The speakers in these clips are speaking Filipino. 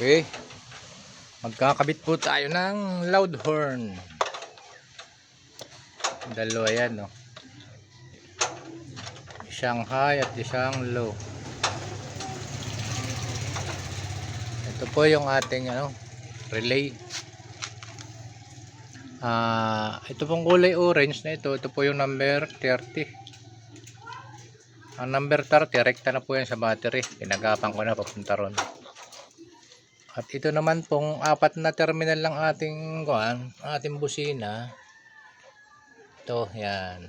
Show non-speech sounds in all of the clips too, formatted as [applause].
Okay. Magkakabit po tayo ng loud horn. Dalawa yan, no. Isang high at isang low. Ito po yung ating ano, relay. Ah, ito pong kulay orange na ito, ito po yung number 30. Ang number 30, rekta na po yan sa battery. Pinagapan ko na papunta ron. At ito naman pong apat na terminal lang ating kuan, ating busina. Ito, yan.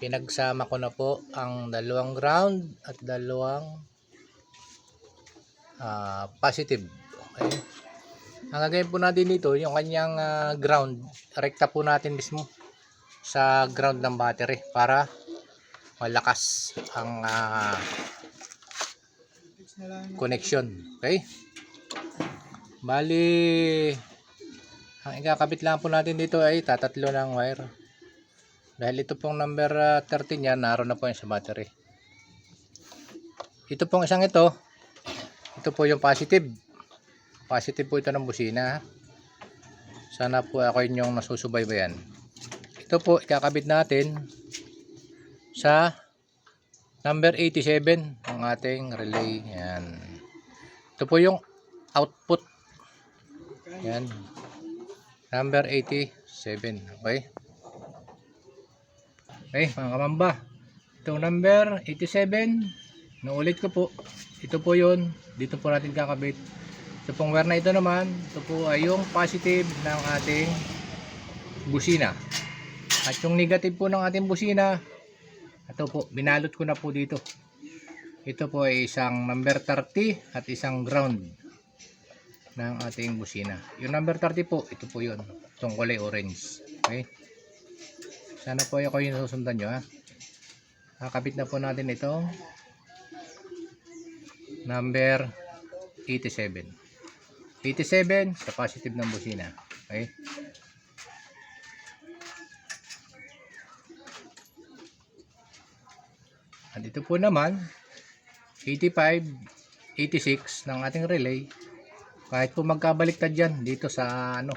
Pinagsama ko na po ang dalawang ground at dalawang ah, positive. Okay. Ang gagawin po natin dito, yung kanyang ah, ground, rekta po natin mismo sa ground ng battery para malakas ang ah, connection. Okay? Bali, ang ikakabit lang po natin dito ay tatatlo ng wire. Dahil ito pong number ah, 13 niya, naroon na po yan sa battery. Ito pong isang ito, ito po yung positive. Positive po ito ng busina. Sana po ako inyong nasusubaybayan. Ito po, ikakabit natin sa number 87 ng ating relay. Yan. Ito po yung output. Yan. Number 87. Okay. Okay, mga kamamba. Itong number 87. Naulit ko po. Ito po yun. Dito po natin kakabit. Ito pong wire na ito naman. Ito po ay yung positive ng ating busina. At yung negative po ng ating busina, ito po, binalot ko na po dito. Ito po ay isang number 30 at isang ground ng ating busina. Yung number 30 po, ito po yun. Itong kulay orange. Okay? Sana po ako yung susundan nyo ha. Kakabit na po natin itong number 87. 87 sa positive ng busina. Okay? At ito po naman 85, 86 ng ating relay. Kahit po magkabaliktad yan dito sa ano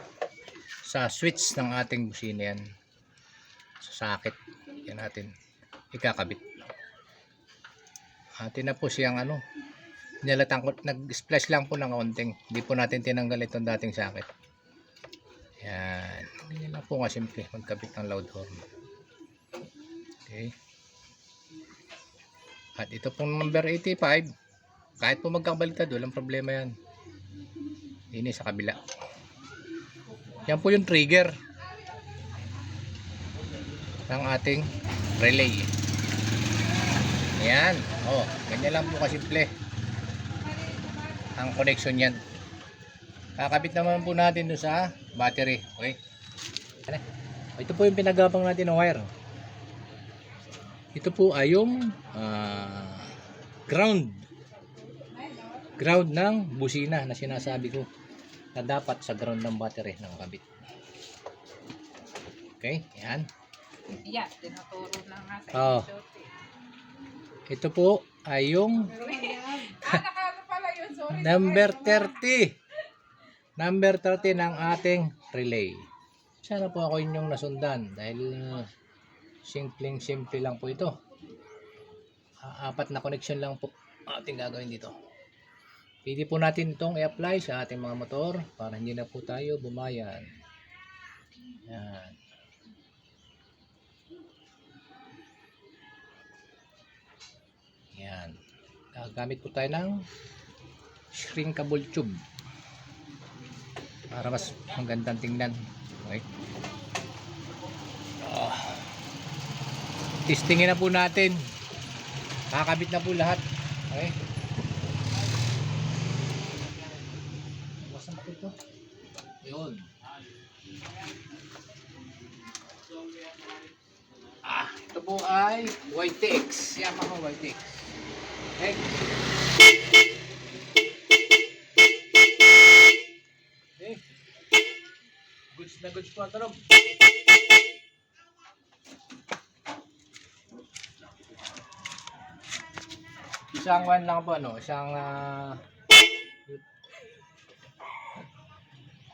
sa switch ng ating busina yan. Sa socket. Yan natin ikakabit. Atin na po siyang ano nilatang ko, nag-splash lang po ng kaunting. Hindi po natin tinanggal itong dating socket. Yan. Ganyan lang po nga simple magkabit ng loud horn. Okay. At ito pong number 85, kahit po magkabaliktad, walang problema yan. Ini sa kabila. Yan po yung trigger ng ating relay. Ayan. Oh, ganyan lang po kasimple. Ang connection yan. Kakabit naman po natin doon sa battery. Okay? Ano? Ito po yung pinagapang natin ng wire. Ito po ay yung ah, ground. Ground ng busina na sinasabi ko na dapat sa ground ng battery nakakabit. Okay, yan. Yeah, tinuturo na nga sa Oh. Ito po ay yung [laughs] Ah, number 30. Number 30 ng ating relay. Sana po ako inyong nasundan dahil uh, simpleng simple lang po ito. Ah, apat na connection lang po ating gagawin dito. Pwede po natin itong i-apply sa ating mga motor para hindi na po tayo bumayan. Yan. Yan. Gagamit po tayo ng shrinkable tube para mas magandang tingnan. Okay. Ah. testingin na po natin. Kakabit na po lahat. Okay. Yun. Ah, ito po ay YTX. Yamaha YTX. Okay. Okay. Goods na goods po ang tunog. Isang one lang po ano, isang ah,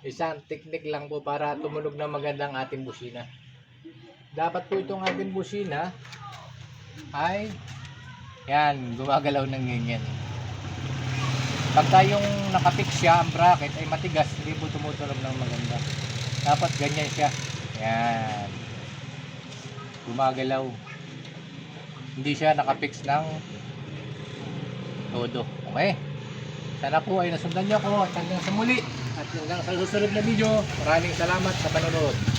isang technique lang po para tumunog na magandang ating busina. Dapat po itong ating busina ay yan, gumagalaw ng ganyan. Pagka yung nakapix siya, ang bracket ay matigas, hindi po tumutunog ng maganda. Dapat ganyan siya. Yan. Gumagalaw. Hindi siya nakapix ng todo. Okay? Sana po ay nasundan niyo ako at hanggang sa muli at hanggang sa susunod na video. Maraming salamat sa panonood.